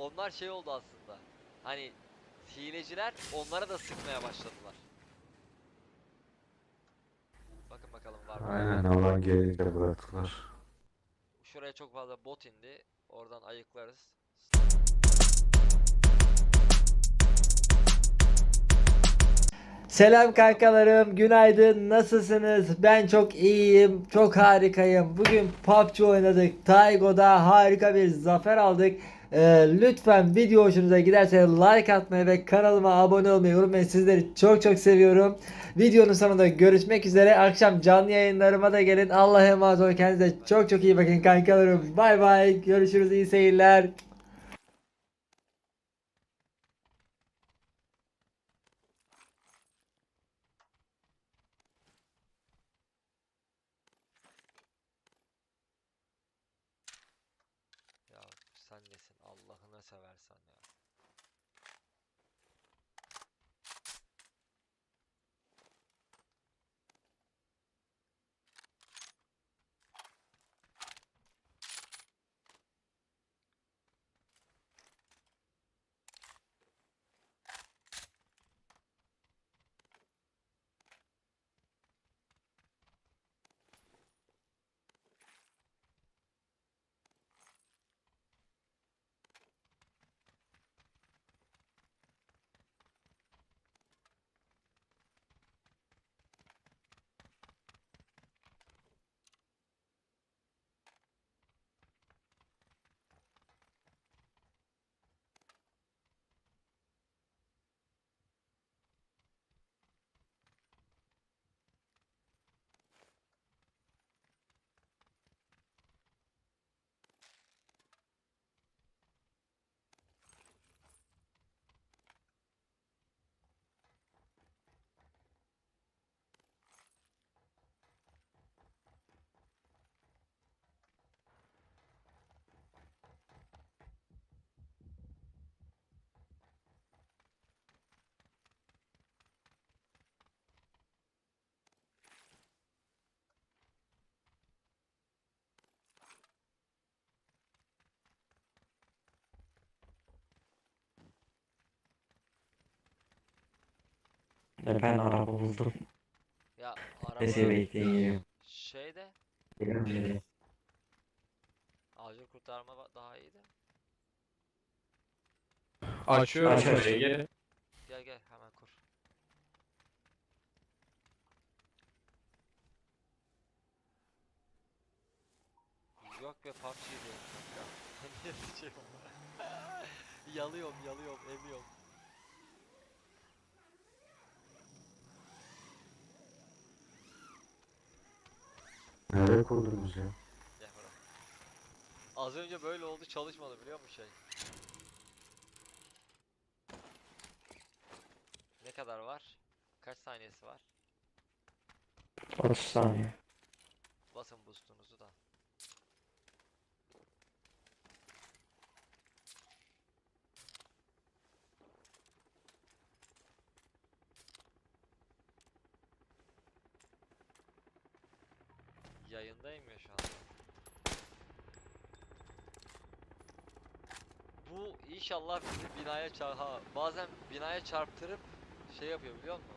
onlar şey oldu aslında. Hani hileciler onlara da sıkmaya başladılar. Bakın bakalım var mı? Aynen alan gelince bıraktılar. Şuraya çok fazla bot indi. Oradan ayıklarız. Selam kankalarım, günaydın, nasılsınız? Ben çok iyiyim, çok harikayım. Bugün PUBG oynadık, Taygo'da harika bir zafer aldık. Ee, lütfen video hoşunuza giderse like atmayı ve kanalıma abone olmayı unutmayın. Sizleri çok çok seviyorum. Videonun sonunda görüşmek üzere. Akşam canlı yayınlarıma da gelin. Allah'a emanet olun. Kendinize çok çok iyi bakın kankalarım. Bay bay. Görüşürüz. iyi seyirler. Ben araba buldum. Ya araba bekleyin. şeyde Geliyorum. acil kurtarma daha iyiydi. Açıyorum Aç. Gel gel hemen kur. Yok be PUBG diyorum kanka. Ne diyeceğim yalıyorum yalıyorum emiyorum. Nereye kurdunuz ya? Bırak. Az önce böyle oldu çalışmadı biliyor musun şey? Ne kadar var? Kaç saniyesi var? 30 saniye. Basın boost'unuzu da. Yayındayım ya şu anda. Bu inşallah bizi binaya çar ha bazen binaya çarptırıp şey yapıyor biliyor musun?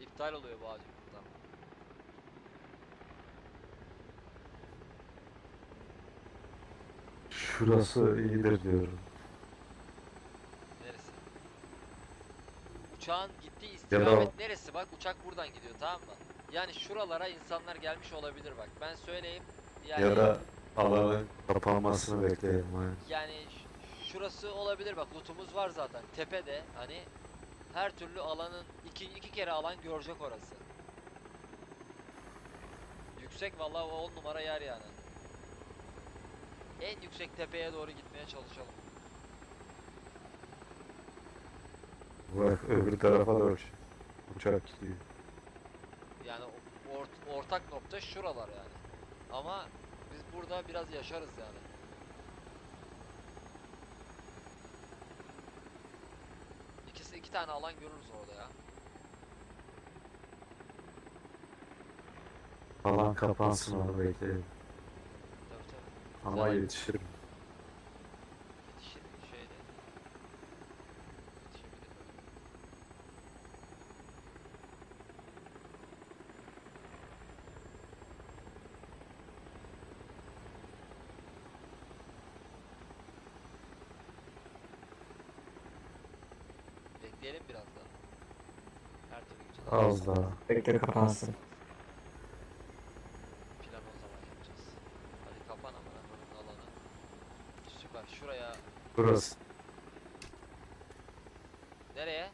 İptal oluyor bu kurtarma. Şurası iyidir diyorum. Neresi? Uçağın gittiği istikamet neresi? Bak uçak buradan gidiyor tamam mı? Yani şuralara insanlar gelmiş olabilir bak. Ben söyleyeyim. Yani Yara alanın kapanmasını bekleyelim. aynen. yani şurası olabilir bak. Lootumuz var zaten. Tepede hani her türlü alanın iki, iki kere alan görecek orası. Yüksek vallahi o on numara yer yani. En yüksek tepeye doğru gitmeye çalışalım. Bak öbür tarafa doğru uçak gidiyor. Yani o- ort- ortak nokta şuralar yani. Ama biz burada biraz yaşarız yani. İkisi iki tane alan görürüz orada ya. Alan kapansın onu bekleyelim. Tabii tabii. Ama Zaten yetişirim. yetişir bir şey değil. bekleyelim biraz daha. Her türlü gideceğiz. Az daha. Bekle kapansın. Plan o zaman yapacağız. Hadi kapan amına koyayım alanı. Süper. Şuraya. Burası. Nereye?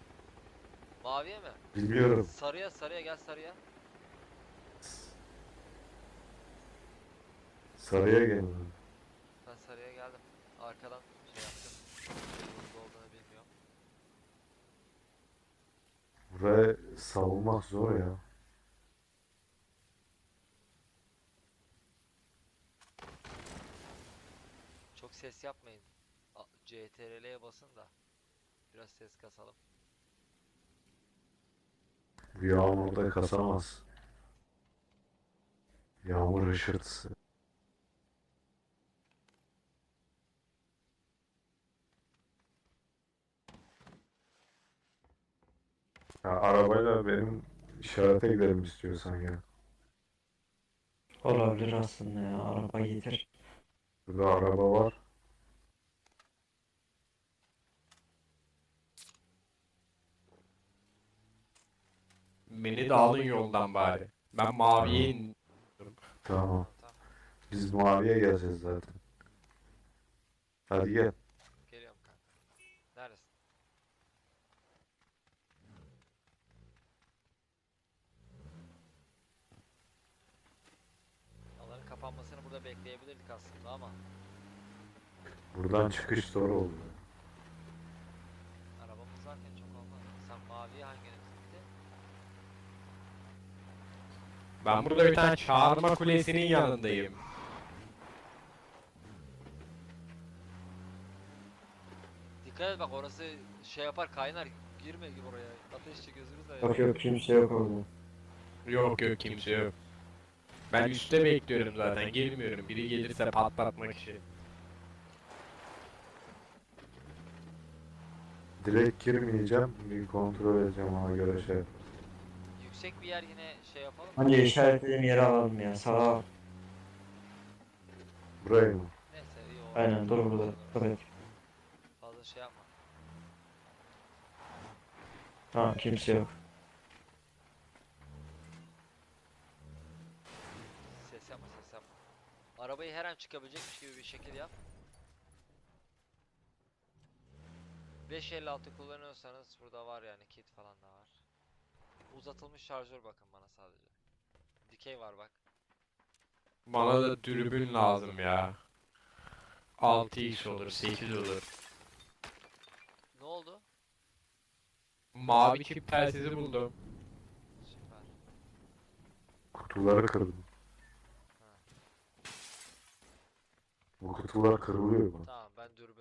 Maviye mi? Bilmiyorum. Sarıya sarıya gel sarıya. Sarıya gelin. Ben sarıya geldim. Arkadan şey yaptım. Hızlı olduğunu bilmiyorum. Buraya savunmak zor ya. Çok ses yapmayın. A- CTRL'ye basın da. Biraz ses kasalım. Bu yağmurda kasamaz. Yağmur hışırtısı. Ya arabayla benim işarete gidelim istiyorsan ya. Olabilir aslında ya. Araba getir. Burada araba var. Beni de alın yoldan bari. Ben maviye in. Tamam. Tamam. Biz maviye geleceğiz zaten. Hadi gel. Geliyorum kanka. Neredesin? Alanın bekleyebilirdik aslında ama Buradan çıkış zor oldu. arabamız zaten çok olmaz. Sen maviye hanginiz gitti? Ben burada bir tane çağırma kulesinin yanındayım. Dikkat et bak orası şey yapar kaynar. Girme gibi oraya. Ateşçi gözünü de Yok yok kimse yok orada. Yok yok kimse yok. Ben üstte bekliyorum zaten girmiyorum. Biri gelirse patlatmak için. Direkt girmeyeceğim. Bir kontrol edeceğim ona göre şey. Yüksek bir yer yine şey yapalım. Önce işaretlediğim yere alalım ya. Sağa. Burayı mı? Neyse iyi. Aynen dur burada. Et. Fazla şey yapma. Tamam kimse yok. Ses yapma ses yapma. Arabayı her an çıkabilecekmiş gibi bir şekil yap. 556 kullanıyorsanız burada var yani kit falan da var. Uzatılmış şarjör bakın bana sadece. Dikey var bak. Bana da dürbün lazım ya. 6x olur, 8 olur. Ne oldu? Mavi çip telsizi buldum. Süper. Kutuları kırdım. Bu kutular kırılıyor mu? Tamam ben dürbünümü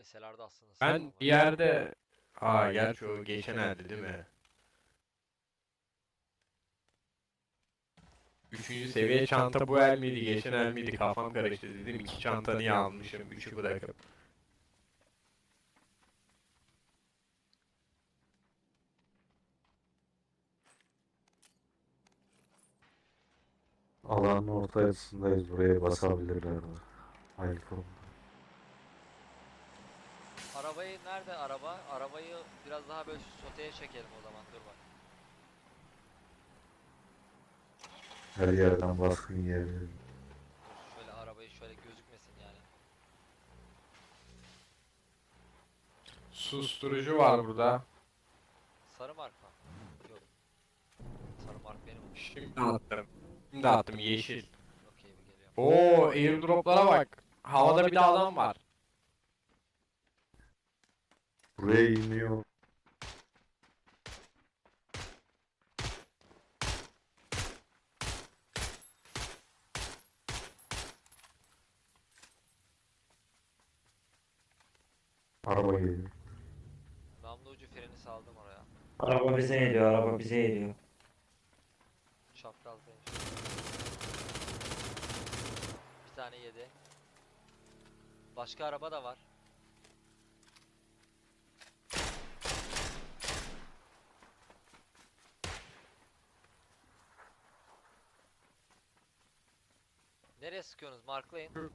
Bu eserlerde aslında Ben bir yerde... Aa gerçi o geçen elde değil mi? Üçüncü seviye çanta bu el miydi, geçen el miydi kafam karıştı dedim. İki çanta niye almışım, üçü bırakıp. Alanın ortasındayız. Buraya basabilirler. Hayır oğlum. Arabayı nerede araba? Arabayı biraz daha böyle soteye çekelim o zaman dur bak. Her yerden baskın. Dur şöyle arabayı şöyle gözükmesin yani. Susturucu var burada. Sarı mark mı? Yok. Sarı mark benim. Şimdi attım. Şimdi attım yeşil. Okey bir geliyorum. Oo airdroplara bak. Havada bir de adam var. Buraya iniyor. Araba geliyor. Namlu turuncu freni saldım oraya. Araba bize geliyor, araba bize geliyor. Çaprazdayım. Bir tane yedi. Başka araba da var. Nereye sıkıyorsunuz? Marklayın.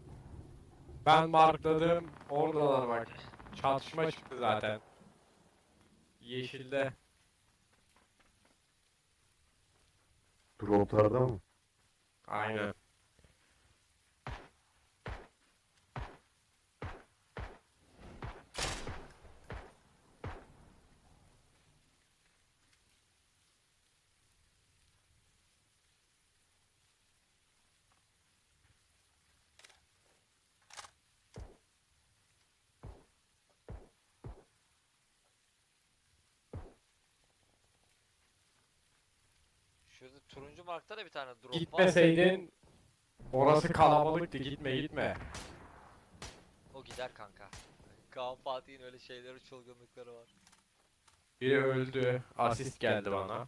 Ben markladım. Oradalar bak. Çatışma çıktı zaten. Yeşilde. Droplarda mı? Aynen. Şurada turuncu markta da bir tane drop var. Gitmeseydin orası kalabalıktı. Gitme gitme. O gider kanka. Kaan Fatih'in öyle şeyleri çılgınlıkları var. Biri öldü. Asist geldi bana.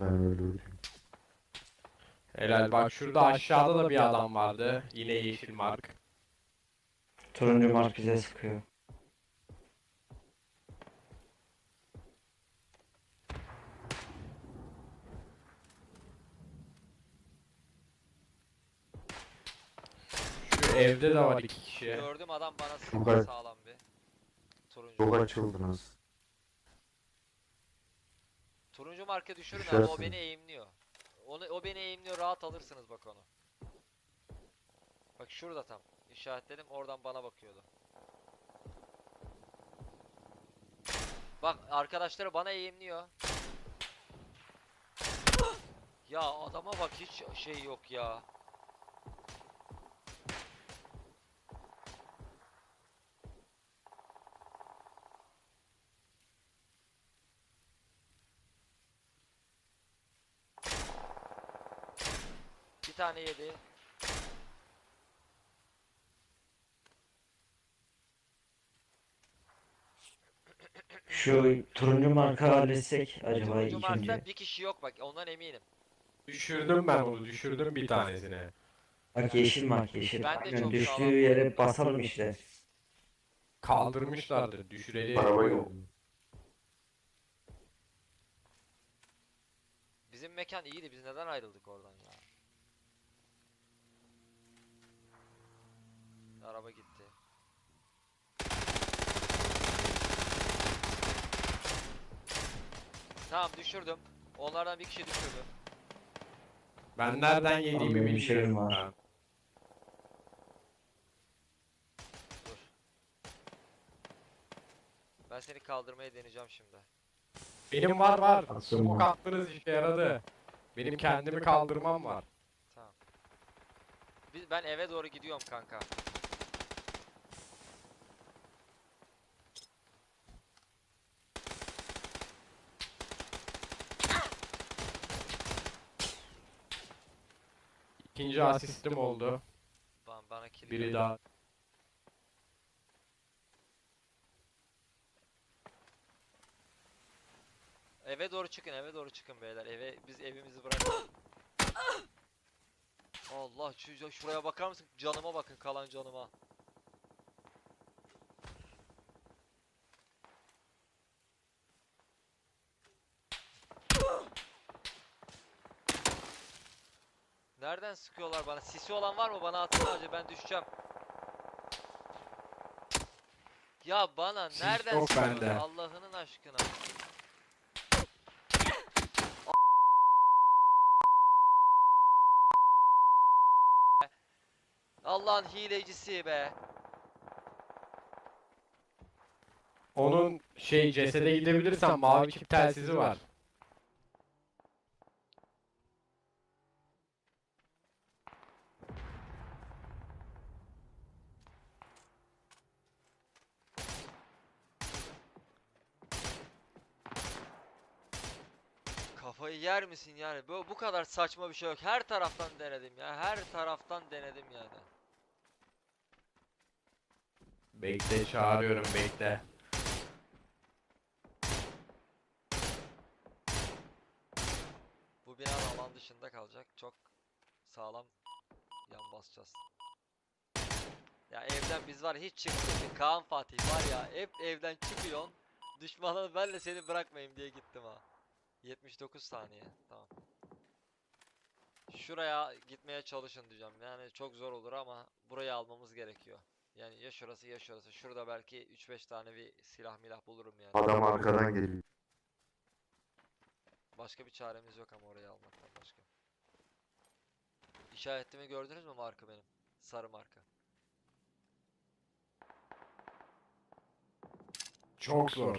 Ben öldürdüm. Helal bak şurada aşağıda da bir adam vardı. Yine yeşil mark. Turuncu mark bize sıkıyor. Evde de var iki kişi. Gördüm adam bana sıktı Yukarı. sağlam bir. Turuncu. Çok açıldınız. Turuncu marka düşürün abi Düşersin. o beni eğimliyor. Onu o beni eğimliyor rahat alırsınız bak onu. Bak şurada tam. İşaretledim oradan bana bakıyordu. Bak arkadaşları bana eğimliyor. Ya adama bak hiç şey yok ya. Tane yedi. Şu turuncu marka halletsek acaba Turuncu markta bir kişi yok bak ondan eminim. Düşürdüm ben onu. Düşürdüm bir tanesini. Bak yeşil mark yeşil. Ben de Aynen, çok düştüğü sağlam. yere basalım işte. Kaldırmışlardı. Düşüreli. Araba geldi. Bizim mekan iyiydi biz neden ayrıldık oradan ya? Araba gitti. Tamam düşürdüm. Onlardan bir kişi düşürdü. Ben nereden yediğimi benim bir şeyim bilmiyorum. var. Dur. Ben seni kaldırmaya deneyeceğim şimdi. Benim var var. Smoke attınız işe yaradı. Benim kendimi kaldırmam var. Tamam. Biz, ben eve doğru gidiyorum kanka. İkinci asistim oldu. Bana, bana kill Biri geldi. daha. Eve doğru çıkın, eve doğru çıkın beyler. Eve biz evimizi bırakalım. Allah şu şuraya bakar mısın? Canıma bakın, kalan canıma. Nereden sıkıyorlar bana? Sisi olan var mı? Bana atsana acı ben düşeceğim. Ya bana Sis nereden yok sıkıyorlar? bende. Allah'ının aşkına. Allah'ın hilecisi be. Onun şey cesede gidebilirsen mavi çip telsizi var. Kafayı yer misin yani? Bu, bu kadar saçma bir şey yok. Her taraftan denedim ya. Her taraftan denedim yani. Bekle çağırıyorum bekle. Bu bina alan dışında kalacak. Çok sağlam yan basacağız. Ya evden biz var hiç çıkmıyorsun. Kaan Fatih var ya hep evden çıkıyorsun. Düşmanlar ben de seni bırakmayayım diye gittim ha. 79 saniye. Tamam. Şuraya gitmeye çalışın diyeceğim. Yani çok zor olur ama burayı almamız gerekiyor. Yani ya şurası ya şurası. Şurada belki 3-5 tane bir silah milah bulurum yani. Adam arkadan geliyor. Başka bir çaremiz yok ama orayı almaktan başka. İşaretimi gördünüz mü marka benim? Sarı marka. Çok zor.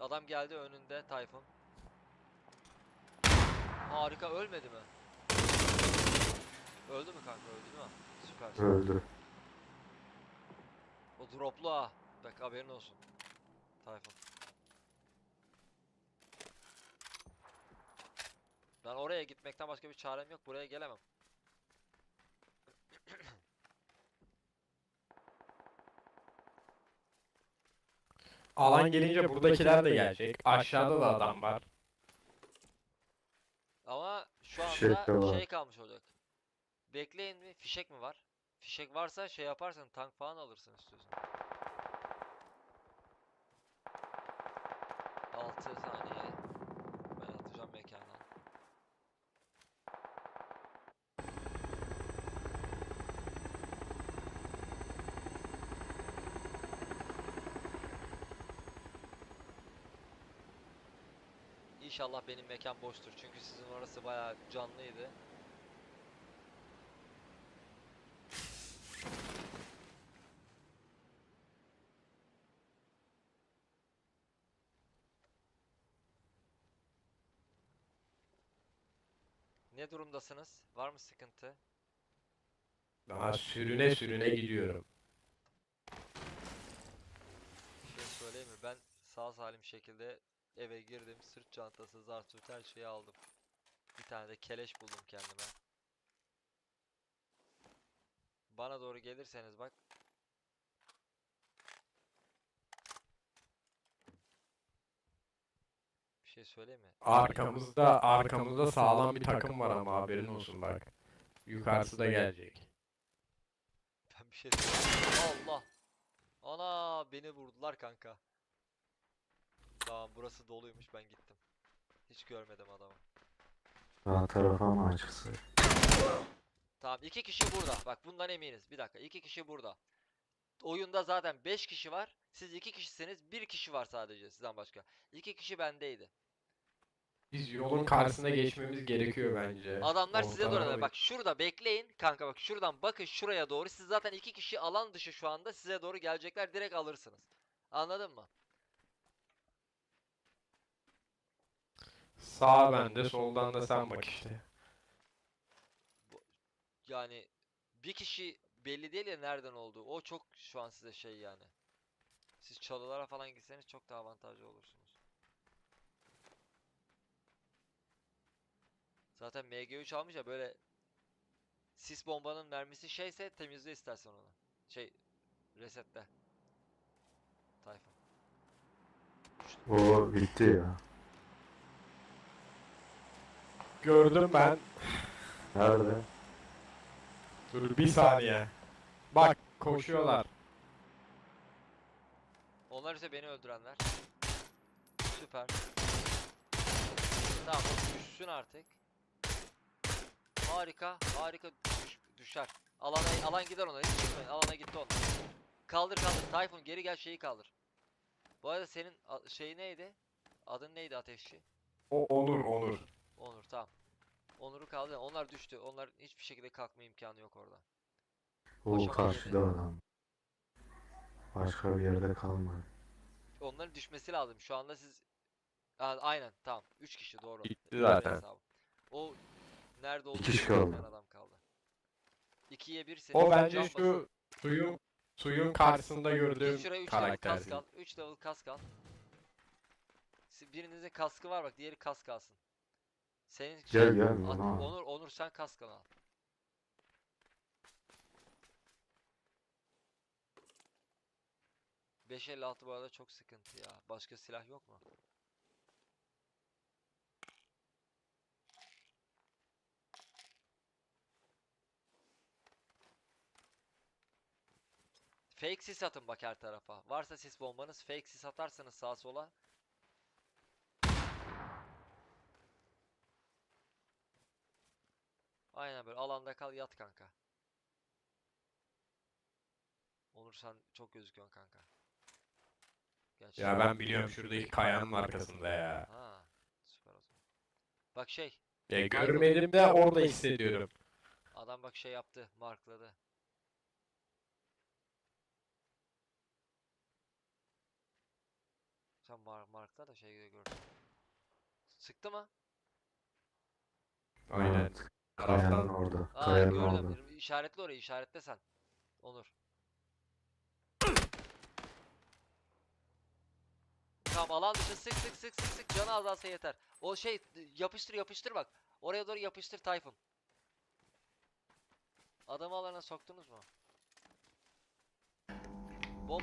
Adam geldi önünde Tayfun. Harika ölmedi mi? Öldü mü kanka öldü değil mi? Süper. Öldü. O droplu ha. Bak haberin olsun. Tayfun. Ben oraya gitmekten başka bir çarem yok. Buraya gelemem. Alan gelince buradakiler de gelecek. Aşağıda da adam var. Ama şu Fişek de anda var. şey kalmış olacak. Bekleyin mi? Fişek mi var? Fişek varsa şey yaparsan tank falan alırsın istiyorsan. 6 saniye. İnşallah benim mekan boştur. Çünkü sizin orası bayağı canlıydı. Ne durumdasınız? Var mı sıkıntı? Daha sürüne sürüne gidiyorum. Bir şey söyleyeyim mi? Ben sağ salim şekilde eve girdim. Sırt çantası, zartut her şeyi aldım. Bir tane de keleş buldum kendime. Bana doğru gelirseniz bak. Bir şey söyleyeyim mi? Arkamızda arkamızda sağlam bir takım var ama haberin olsun bak. Yukarısı da gelecek. Ben bir şey söyleyeyim. Allah. Ana beni vurdular kanka. Tamam burası doluymuş ben gittim. Hiç görmedim adamı. Sağ tarafa mı açıksa? Tamam iki kişi burada. Bak bundan eminiz. Bir dakika iki kişi burada. Oyunda zaten 5 kişi var. Siz iki kişisiniz. Bir kişi var sadece sizden başka. İki kişi bendeydi. Biz yolun karşısına geçmemiz gerekiyor bence. Adamlar size Oradan doğru. oraya- Bak şurada bekleyin. Kanka bak şuradan bakın şuraya doğru. Siz zaten iki kişi alan dışı şu anda. Size doğru gelecekler. Direkt alırsınız. Anladın mı? Sağ bende, soldan da sen bak işte. Yani bir kişi belli değil ya nereden olduğu. O çok şu an size şey yani. Siz çalılara falan gitseniz çok daha avantajlı olursunuz. Zaten MG3 almış ya böyle sis bombanın mermisi şeyse temizle istersen onu. Şey resetle. Tayfun. O bitti ya. Gördüm ben. Nerede? Dur bir saniye. Bak koşuyorlar. Onlar ise beni öldürenler. Süper. Tamam o düşsün artık. Harika, harika düş, düşer. Alana alan gider ona hiç çıkmayın. Alana gitti onlar. Kaldır kaldır. Tayfun geri gel şeyi kaldır. Bu arada senin şey neydi? Adın neydi ateşçi? O Onur Onur. Onur tamam. Onur'u kaldır. Onlar düştü. Onlar hiçbir şekilde kalkma imkanı yok orada. O karşıda adam. Başka bir yerde kalmadı. Onların düşmesi lazım. Şu anda siz Aa, aynen tamam. 3 kişi doğru. Gitti zaten. hesabım. O nerede olduğunu kişi bilmeyen kaldı. adam kaldı. 2'ye 1 O bence şu suyun suyun karşısında gördüğüm şuraya 3 level karakter. kask al. 3 level kask al. Si- Birinizin kaskı var bak diğeri kask alsın. Senin Gel şey- gel At-. Onur Onur sen kask al. 556 bu arada çok sıkıntı ya. Başka silah yok mu? Fake sis atın bak her tarafa. Varsa sis bombanız fake sis atarsanız sağa sola. Aynen böyle alanda kal yat kanka. Onur sen çok gözüküyorsun kanka. Gerçi Ya ben biliyorum şuradaki kayanın arkasında ya. Ha, süper o zaman. Bak şey, Ya görmedim de orada hissediyorum. adam bak şey yaptı, markladı. Sen mar markla da şey gördüm. Sıktı mı? Aynen. Kayanın orada. Aa Kayanın gördüm. orada. İşaretle orayı, işaretle sen. Onur. Tamam alan dışı sık sık sık sık sık canı azalsa yeter. O şey yapıştır yapıştır bak. Oraya doğru yapıştır Tayfun. Adamı alana soktunuz mu?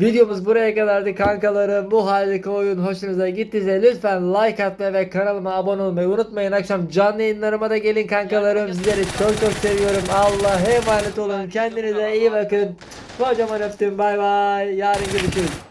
Videomuz buraya kadardı kankalarım. Bu harika oyun hoşunuza gittiyse lütfen like atmayı ve kanalıma abone olmayı unutmayın. Akşam canlı yayınlarıma da gelin kankalarım. Sizleri çok çok seviyorum. Allah'a emanet olun. Kendinize iyi bakın. Kocaman öptüm. Bay bay. Yarın görüşürüz.